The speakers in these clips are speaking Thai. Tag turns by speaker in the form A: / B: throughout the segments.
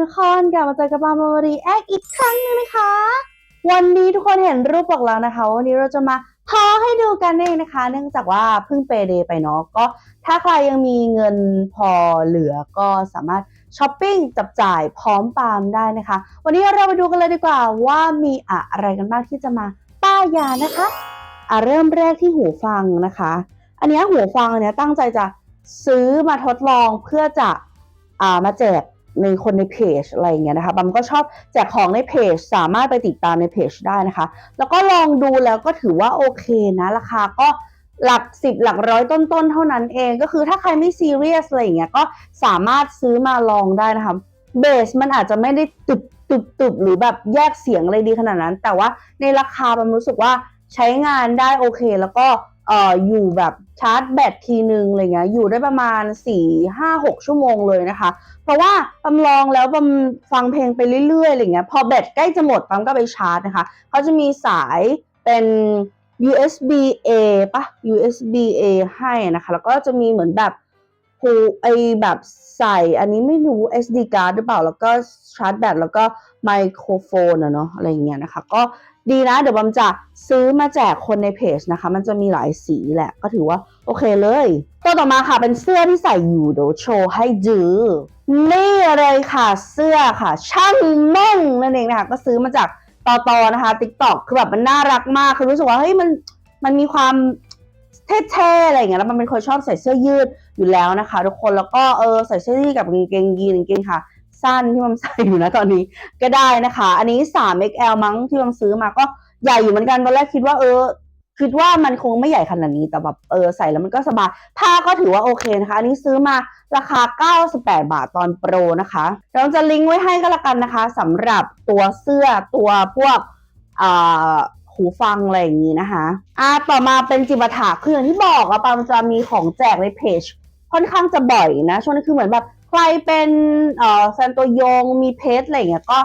A: ทุกคนกลับมาเจอกับปาโมรีแอคอีกครั้งหนึงนะคะ วันนี้ทุกคนเห็นรูปบอกแล้วนะคะ วันนี้เราจะมาพอให้ดูกันเองนะคะ เนื่องจากว่าเพิ่งเปเดย์ไปเนาะก็ถ้าใครยังมีเงินพอเหลือก็สามารถช้อปปิ้งจับจ่ายพร้อมปามได้นะคะ วันนี้เราไปดูกันเลยดีกว่าว่ามีอะไรกันบ้างที่จะมาป้ายานะคะอะเริ่มแรกที่หูฟังนะคะ อันนี้หูฟังอันเนี้ยตั้งใจจะซื้อมาทดลองเพื่อจะอ่ามาแจก ในคนในเพจอะไรอย่างเงี้ยนะคะบัมก็ชอบแจกของในเพจสามารถไปติดตามในเพจได้นะคะ แล้วก็ลองดูแล้วก็ถือว่าโอเคนะราคาก็หลักสิบหลักร้อยต้นๆ เท่านั้นเองก็คือถ้าใครไม่ซีเรียสอะไรอย่างเงี้ยก็สามารถซื้อมาลองได้นะคะเบสมันอาจจะไม่ได้ตุบตุบตุบหรือแบบแยกเสียงอะไรดีขนาดนั้น แต่ว่าในราคาบัมรู้สึกว่าใช้งานได้โอเค แล้วก็ เอ่ออยู่แบบชาร์จแบตทีนึงอะไรเงี้ยอยู่ได้ประมาณ 4 5 6 ชั่วโมงเลยนะคะ เพราะว่าบัมลองแล้วบัมฟังเพลงไปเรื่อยๆอะไรเงี้ยพอแบตใกล้จะหมดบัมก็ไปชาร์จนะคะเขาจะมีสายเป็น USB A ปะ USB A ให้นะคะ แล้วก็จะมีเหมือนแบบหูไอแบบใส่อันนี้ไม่รู้ SD card หรือเปล่า แล้วก็ชาร์จแบตแล้วก็ ไมโครโฟนอะเนาะอะไรอย่างเงี้ยนะคะ ก็ดีนะ เดี๋ยวบัมจะซื้อมาแจกคนในเพจนะคะ มันจะมีหลายสีแหละ ก็ถือว่าโอเคเลย ตัวต่อมาค่ะเป็นเสื้อที่ใส่อยู่เดี๋ยวโชว์ให้ดูนี่เลยค่ะเสื้อค่ะ ช่างม่งนั่นเองนะคะ ก็ซื้อมาจากตอตอนะคะ TikTok คือแบบมันน่ารักมาก คือรู้สึกว่าเฮ้ยมันมันมีความเท่ๆอะไรอย่างเงี้ยแล้วมันเป็นคนชอบใส่เสื้อยืดอยู่แล้วนะคะ ทุกคนแล้วก็เออใส่เสื้อยืดกับกางเกงยีนกางเกงค่ะ สั้นที่มันใส่อยู่นะตอนนี้ก็ได้นะคะ อันนี้ 3XL มั้งที่มันซื้อมาก็ใหญ่อยู่เหมือนกันตอนแรกคิดว่าเออ คิดว่ามันคงไม่ใหญ่ขนาดนี้แต่แบบเออใส่แล้วมันก็สบายผ้าก็ถือว่าโอเคนะคะ อันนี้ซื้อมาราคา 98 บาทตอนโปรนะคะ เราจะลิงก์ไว้ให้ก็แล้วกันนะคะสำหรับตัวเสื้อตัวพวกอ่าหูฟังอะไรอย่างนี้นะคะอ่าต่อมาเป็นจิบะถาคืออย่างที่บอกอะปามจะมีของแจกในเพจค่อนข้างจะบ่อยนะ ช่วงนี้คือเหมือนแบบ ใครเป็นเอ่อแฟนตัวยงมีเพจอะไรเงี้ยก็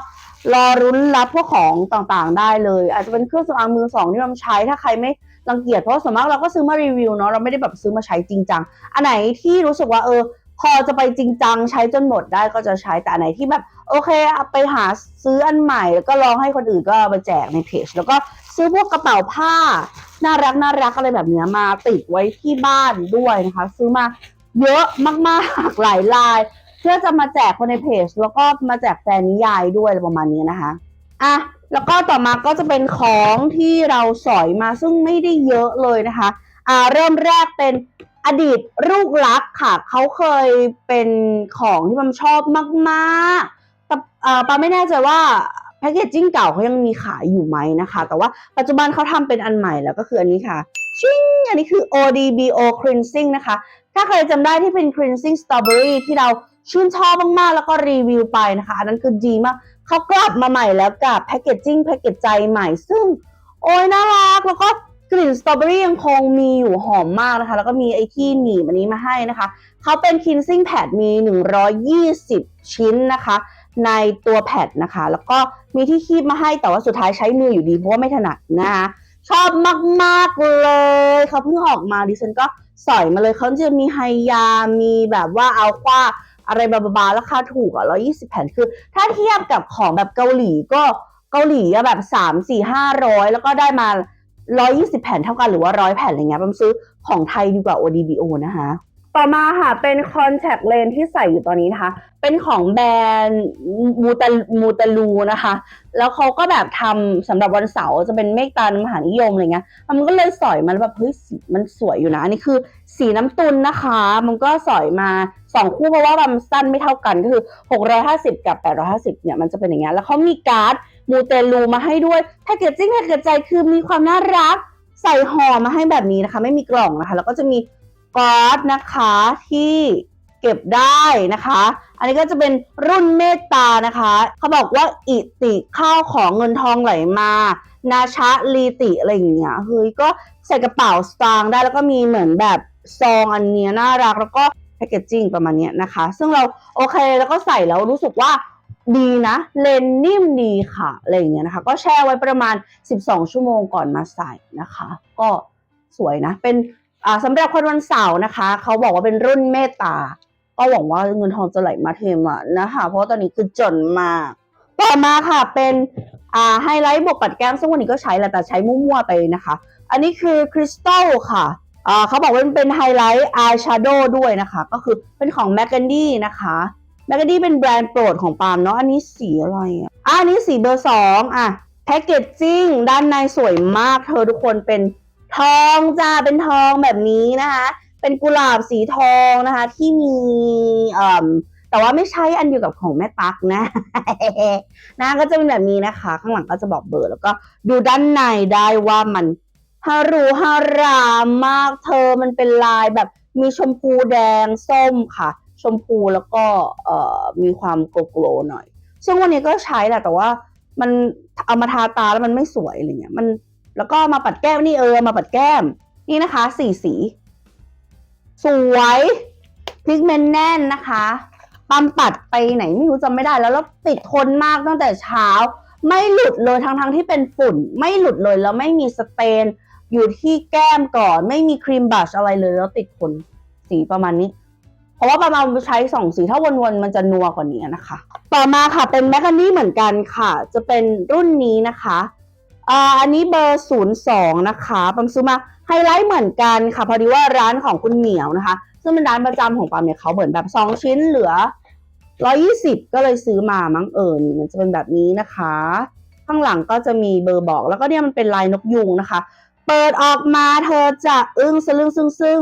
A: รอรุ้นรับพวกของต่างๆ ได้เลย อาจจะเป็นเครื่องสำอางมือสองที่เราใช้ถ้าใครไม่รังเกียจเพราะส่วนมากเราก็ซื้อมารีวิวเนาะเราไม่ได้แบบซื้อมาใช้จริงจังอันไหนที่รู้สึกว่าเออ พอจะไปจริงจังใช้จนหมดได้ก็จะใช้แต่อันไหนที่แบบ โอเคเอาไปหาซื้ออันใหม่แล้วก็ลองให้คนอื่นก็เอาไปแจกในเพจแล้วก็ซื้อพวกกระเป๋าผ้า น่ารักน่ารักอะไรแบบนี้มาติดไว้ที่บ้านด้วยนะคะ ซื้อมา เยอะมากๆหลายลาย เพื่อจะมาแจกคนในเพจ แล้วก็มาแจกแฟนนิยายด้วยอะไรประมาณนี้นะคะอะแล้วก็ต่อมาก็จะเป็นของที่เราสอยมาซึ่งไม่ได้เยอะเลยนะคะอ่าเริ่มแรกเป็นอดีตลูกรักค่ะ เขาเคยเป็นของที่มันชอบมากๆแต่อ่าปาไม่แน่ใจว่าแพคเกจจิ้งเก่าเขายังมีขายอยู่ไหมนะคะ แต่ว่าปัจจุบันเขาทำเป็นอันใหม่แล้วก็คืออันนี้ค่ะ ชิงอันนี้คือ ODBO Cleansing นะคะ ถ้าใครจำได้ที่เป็น cleansing strawberry ที่เราชื่นชอบมากๆ แล้วก็รีวิวไปนะคะอันนั้นคือดีมากเขากลับมาใหม่แล้วกับแพ c เกจจิ้งแพ c เกจใจใหม่ซึ่ง โอ้ยน่ารัก แล้วก็กลิ่นสตรอเบอรี่ยังคงมีอยู่หอมมากนะคะ แล้วก็มีไอที่หนีบอันนี้มาให้นะคะ เขาเป็น cleansing pad มี 120 ชิ้นนะคะ ในตัวแพดนะคะ แล้วก็มีที่คีบมาให้แต่ว่าสุดท้ายใช้มืออยู่ดีเพราะว่าไม่ถนัดนะคะชอบมาก ๆ เลยเขาเพิ่งออกมาดิฉันก็ สอยมาเลยเขาจะมีไฮยา มีแบบว่าเอาคว้าอะไรบาบาๆราคาถูกอะร้อยี่สิบแผ่นคือ ถ้าเทียบกับของแบบเกาหลีก็เกาหลีอะแบบสามสี่ห้าร้อยแล้วก็ได้มาร้อยี่สิบแผ่นเท่ากันหรือว่าร้อยแผ่นอะไรเงี้ยบัมซื้อของไทยดีกว่า ODBO นะคะ ต่อมาค่ะ เป็นคอนแทคเลนที่ใส่อยู่ตอนนี้นะคะ เป็นของแบรนด์มูตามูตาลูนะคะ แล้วเขาก็แบบทำสำหรับวันเสาร์จะเป็นเมฆตามหานิยมอะไรเงี้ย มันก็เลยสอยมันแบบเฮ้ยสีมันสวยอยู่นะ อันนี้คือสีน้ำตุนนะคะ มันก็สอยมาสองคู่เพราะว่ามันสั้นไม่เท่ากันก็คือ 650 กับ 850เนี่ยมันจะเป็นอย่างเงี้ย แล้วเขามีการ์ดมูเตลูมาให้ด้วยแพคเกจจิ้งแพคเกจใจคือมีความน่ารักใส่ห่อมาให้แบบนี้นะคะ ไม่มีกล่องนะคะ แล้วก็จะมี การ์ดนะคะที่เก็บได้นะคะ อันนี้ก็จะเป็นรุ่นเมตตานะคะ เขาบอกว่าอิติข้าวของเงินทองไหลมา นาชะลีติอะไรอย่างเงี้ยเฮ้ยก็ใส่กระเป๋าสตางค์ได้แล้วก็มีเหมือนแบบซองอันเนี้ยน่ารัก แล้วก็แพคเกจจิ้งประมาณเนี้ยนะคะ ซึ่งเราโอเคแล้วก็ใส่แล้วรู้สึกว่าดีนะเลนนิ่มดีค่ะอะไรอย่างเงี้ยนะคะ ก็แช่ไว้ประมาณ 12 ชั่วโมงก่อนมาใส่นะคะ ก็สวยนะ เป็น สำหรับคนวันเสาร์นะคะ เขาบอกว่าเป็นรุ่นเมตตา ก็หวังว่าเงินทองจะไหลมาเทมานะคะ เพราะตอนนี้คือจนมากต่อมาค่ะเป็นอ่าไฮไลท์บวกปัดแก้มซึ่งวันนี้ก็ใช้แหละแต่ใช้มั่วๆไปนะคะ อันนี้คือคริสตัลค่ะอ่าเขาบอกว่าเป็นไฮไลท์อายแชโดว์ด้วยนะคะ ก็คือเป็นของแม c กนดี้นะคะแม c กนดี้เป็นแบรนด์โปรดของปาล์มเนาะอันนี้สีอะไรอะอันนี้สีเบอร์สองอะแพคเกจจิ้งด้านในสวยมากเธอทุกคนเป็น ทองจ้าเป็นทองแบบนี้นะคะ เป็นกุหลาบสีทองนะคะ ที่มีเอ่อแต่ว่าไม่ใช่อันเดียวกับของแม่ตั๊กนะ นะก็จะเป็นแบบนี้นะคะ ข้างหลังก็จะบอกเบอร์ แล้วก็ดูด้านในได้ว่ามันฮารูฮารามมากเธอมันเป็นลายแบบมีชมพูแดงส้มค่ะ ชมพูแล้วก็เอ่อมีความโกโกลหน่อย ซึ่งวันนี้ก็ใช้แหละแต่ว่ามันเอามาทาตาแล้วมันไม่สวยอะไรเงี้ยมัน แล้วก็มาปัดแก้มนี่เออ มาปัดแก้ม นี่นะคะสี่สี สวยพิกเมนต์แน่นนะคะปั๊มปัดไปไหนไม่รู้จำไม่ได้แล้วแล้วติดทนมากตั้งแต่เช้า ไม่หลุดเลยทั้งทั้งๆที่เป็นฝุ่น ไม่หลุดเลยแล้วไม่มีสเตนอยู่ที่แก้มก่อน ไม่มีครีมบัชอะไรเลยแล้วติดทนสีประมาณนี้เพราะว่าประมาณใช้สองสีถ้าวนๆมันจะนัวกว่านี้นะคะ ต่อมาค่ะเป็นแมคคานี่เหมือนกันค่ะ จะเป็นรุ่นนี้นะคะ อ่าอันนี้เบอร์ศูนย์สองนะคะปัมซื้อมาไฮไลท์เหมือนกันค่ะพอดีว่าร้านของคุณเหมียวนะคะ ซึ่งเป็นร้านประจำของปั๊มเนี่ยเขาเหมือนแบบสองชิ้นเหลือร้อยี่สิบก็เลยซื้อมามั้งเออนี่มันจะเป็นแบบนี้นะคะ ข้างหลังก็จะมีเบอร์บอกแล้วก็เนี่ยมันเป็นลายนกยูงนะคะ เปิดออกมาเธอจะอึ้งสะลึงซึ่งซึ่ง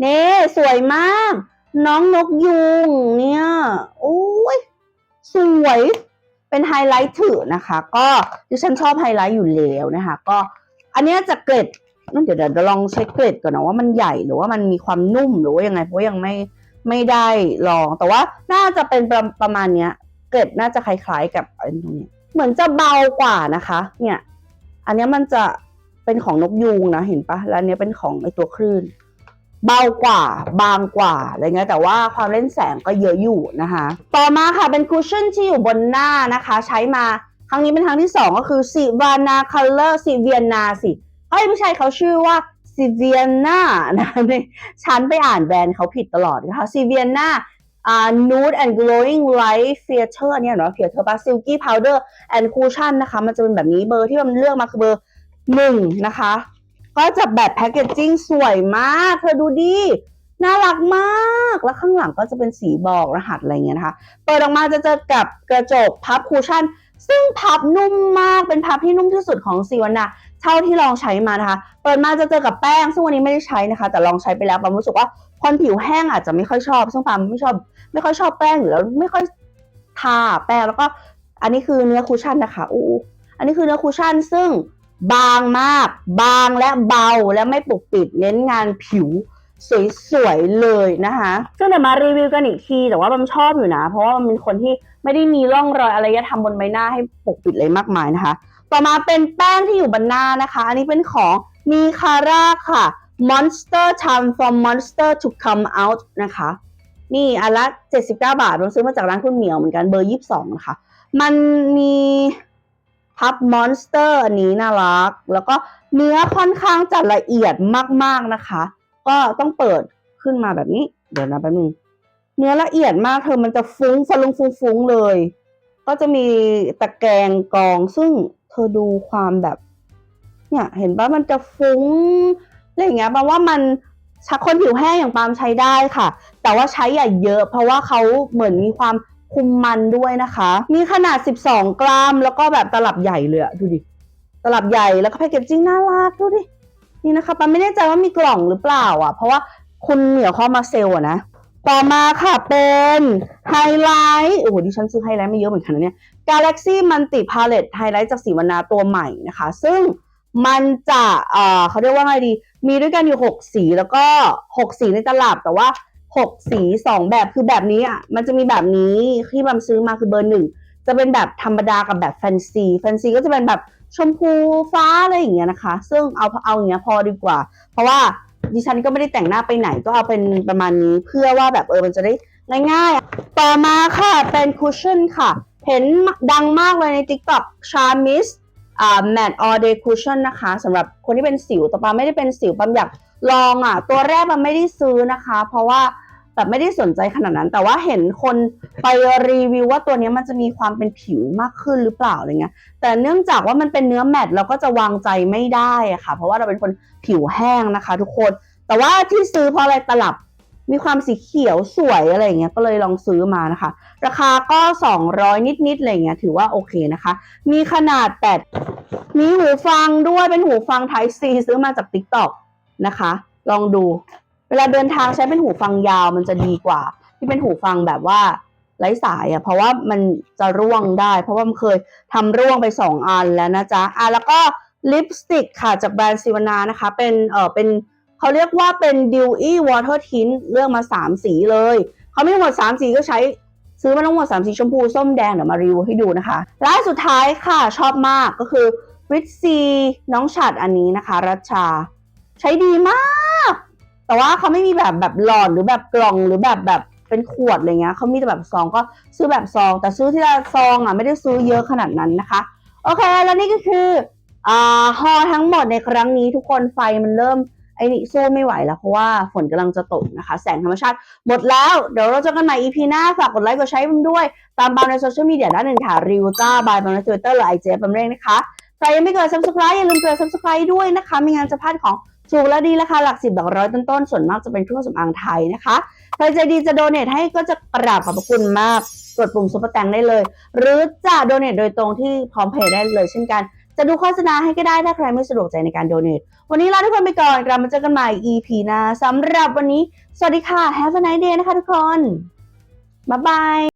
A: เน่สวยมาก น้องนกยูงเนี่ยโอ้ยสวย เป็นไฮไลท์ถือนะคะ ก็ดิฉันชอบไฮไลท์อยู่แล้วนะคะ ก็อันเนี้ยจะเกล็ดนั่นเดี๋ยวเดี๋ยวลองเช็คเกล็ดก่อนนะว่ามันใหญ่หรือว่ามันมีความนุ่มหรือว่ายังไงเพราะยังไม่ไม่ได้ลอง แต่ว่าน่าจะเป็นประประมาณเนี้ย เกล็ดน่าจะคล้ายๆกับอันนี้เหมือนจะเบากว่านะคะ เนี่ย อันเนี้ยมันจะเป็นของนกยูงนะเห็นปะแล้วอันเนี้ยเป็นของไอตัวคลื่น เบากว่าบางกว่าอะไรเงี้ยแต่ว่าความเล่นแสงก็เยอะอยู่นะคะ ต่อมาค่ะเป็นคุชชั่นที่อยู่บนหน้านะคะ ใช้มาครั้งนี้เป็นครั้งที่สองก็คือสิวานาคัลเลอร์สิเวียนาสิเอ้ยไม่ใช่เขาชื่อว่าสิเวียนานะเนี่ยฉันไปอ่านแบรนด์เขาผิดตลอดนะคะสิเวียนาอ่า nude and glowing light filter เนี่ยเนาะ filter ปะ silky powder and cushion นะคะ มันจะเป็นแบบนี้เบอร์ที่มันเลือกมาคือเบอร์หนึ่งนะคะ ก็จะแบบแพคเกจจิ้งสวยมาก เธอดูดิน่ารักมาก แล้วข้างหลังก็จะเป็นสีบอกรหัสอะไรเงี้ยนะคะ เปิดออกมาจะเจอกับกระจกพับคูชั่น ซึ่งพับนุ่มมาก เป็นพับที่นุ่มที่สุดของซีวันนาเท่าที่ลองใช้มานะคะ เปิดมาจะเจอกับแป้ง ซึ่งวันนี้ไม่ได้ใช้นะคะ แต่ลองใช้ไปแล้วปามรู้สึกว่าคนผิวแห้งอาจจะไม่ค่อยชอบ ซึ่งปามไม่ชอบ ไม่ค่อยชอบแป้งอยู่แล้ว ไม่ค่อยทาแป้ง แล้วก็ อันนี้คือเนื้อคูชั่นนะคะ อู้อันนี้คือเนื้อคูชั่น ซึ่ง บางมาก บางและเบาและไม่ปกปิดเน้นงานผิวสวยๆเลยนะคะซึ่งเดี๋ยวมารีวิวกันอีกที แต่ว่าบัมชอบอยู่นะ เพราะว่ามันเป็นคนที่ไม่ได้มีร่องรอยอารยธรรมบนใบหน้าให้ปกปิดเลยมากมายนะคะ ต่อมาเป็นแป้งที่อยู่บนหน้านะคะ อันนี้เป็นของมีคาร่าค่ะ Monster Time from Monster to come out นะคะ นี่อันละ 79 บาทผมซื้อมาจากร้านคุณเหมียวเหมือนกันเบอร์ 22 นะคะ มันมี พับมอนสเตอร์อันนี้น่ารัก แล้วก็เนื้อค่อนข้างจะละเอียดมากๆนะคะ ก็ต้องเปิดขึ้นมาแบบนี้ เดี๋ยวนะแป๊บนึงเนื้อละเอียดมากเธอมันจะฟุ้งฟลุงฟุ้งเลย ก็จะมีตะแกรงกองซึ่งเธอดูความแบบ เนี่ย เห็นปะมันจะฟุ้งอะไรอย่างเงี้ยแปลว่ามันชักคนผิวแห้งอย่างปาล์มใช้ได้ค่ะ แต่ว่าใช้อย่าเยอะ เพราะว่าเขาเหมือนมีความ คุมมันด้วยนะคะ มีขนาด 12 กรัม แล้วก็แบบตลับใหญ่เลยอะดูดิ ตลับใหญ่แล้วก็แพคเกจจิ้งน่ารักดูดิ นี่นะคะปาไม่แน่ใจว่ามีกล่องหรือเปล่าอะ เพราะว่าคุณเหมียวเข้ามาเซลล์อะนะ ต่อมาค่ะเป็นไฮไลท์โอ้โหดิฉันซื้อไฮไลท์ไม่เยอะเหมือนกันนะเนี่ย Galaxy Multi Palette ไฮไลท์จากสีวรรณาตัวใหม่นะคะ ซึ่งมันจะเอ่อเขาเรียกว่าไงดี มีด้วยกันอยู่ 6 สีแล้วก็ 6 สีในตลับแต่ว่า 6สี2แบบคือแบบนี้อะมันจะมีแบบนี้ที่บัมซื้อมาคือเบอร์หนึ่งจะเป็นแบบธรรมดากับแบบแฟนซีแฟนซีก็จะเป็นแบบชมพูฟ้าอะไรอย่างเงี้ยนะคะ ซึ่งเอาเอาอย่างเงี้ยพอดีกว่า เพราะว่าดิฉันก็ไม่ได้แต่งหน้าไปไหนก็เอาเป็นประมาณนี้เพื่อว่าแบบเออมันจะได้ง่ายๆ ต่อมาค่ะเป็นคุชชั่นค่ะ เห็นดังมากเลยใน TikTok Charmis อ่า Matte All Day Cushion นะคะสำหรับคนที่เป็นสิวแต่ปาไม่ได้เป็นสิวปามอยากลองอะ ตัวแรกปาไม่ได้ซื้อนะคะ เพราะว่าแบบไม่ได้สนใจขนาดนั้น แต่ว่าเห็นคนไปรีวิวว่าตัวนี้มันจะมีความเป็นผิวมากขึ้นหรือเปล่าอะไรเงี้ยแต่เนื่องจากว่ามันเป็นเนื้อแมตต์เราก็จะวางใจไม่ได้อะค่ะ เพราะว่าเราเป็นคนผิวแห้งนะคะ ทุกคน แต่ว่าที่ซื้อเพราะอะไรตลับ มีความสีเขียวสวยอะไรเงี้ยก็เลยลองซื้อมานะคะ ราคาก็ 200 นิดๆอะไรเงี้ยถือว่าโอเคนะคะ มีขนาดแต่มีหูฟังด้วยเป็นหูฟัง Type C ซื้อมาจาก TikTok นะคะ ลองดู เวลาเดินทางใช้เป็นหูฟังยาวมันจะดีกว่า ที่เป็นหูฟังแบบว่าไร้สายอะ่ะเพราะว่ามันจะร่วงได้ เพราะว่ามันเคยทำร่วงไปสองอันแล้วนะจ๊ะอะแล้วก็ลิปสติกค่ะจากแบรนด์ซิวนานะคะ เป็นเออเป็น เขาเรียกว่าเป็น Dewy Water Tint เลือกมา 3 สีเลย เขาไม่ทั้งหมด 3 สีก็ใช้ซื้อมาทั้งหมด3สีชมพูส้มแดงเดี๋ยวมารีวิวให้ดูนะคะและสุดท้ายค่ะชอบมากก็คือวิตซีน้องฉัดอันนี้นะคะ รัชชา ใช้ดีมาก แต่ว่าเขาไม่มีแบบแบบหลอดหรือแบบกล่องหรือแบบแบบเป็นขวดอะไรเงี้ยเขามีแต่แบบซองก็ซื้อแบบซอง แต่ซื้อที่ละซองอะไม่ได้ซื้อเยอะขนาดนั้นนะคะ โอเค แล้วนี่ก็คืออ่าฮอทั้งหมดในครั้งนี้ทุกคนไฟมันเริ่ม ไอ้นี่สู้ไม่ไหวแล้วเพราะว่าฝนกำลังจะตกนะคะ แสงธรรมชาติหมดแล้ว เดี๋ยวเราเจอกันใหม่ EP หน้า ฝากกดไลค์กดแชร์มันด้วย ตามบามในโซเชียลมีเดียด้านหนึ่งค่ะรีวิวจ้าบายบามในทวิตเตอร์หรือไอเจบามเร่งนะคะ ใครยังไม่เกิด subscribe อย่าลืมเกิด subscribe ด้วยนะคะไม่งั้นจะพลาดของถูกและดีราคาหลักสิบหลักร้อยต้นๆส่วนมากจะเป็นเครื่องสำอางไทยนะคะใครใจดีจะโดเนทให้ก็จะกราบขอบพระคุณมากกดปุ่มซุปเปอร์แตงได้เลย หรือจะโดเนทโดยตรงที่พร้อมเพย์ได้เลยเช่นกัน จะดูโฆษณาให้ก็ได้ถ้าใครไม่สะดวกใจในการโดเนทวันนี้ลาทุกคนไปก่อนกลับมาเจอกันใหม่ EP หน้าสำหรับวันนี้ สวัสดีค่ะ Have a nice day นะคะทุกคนบ๊ายบาย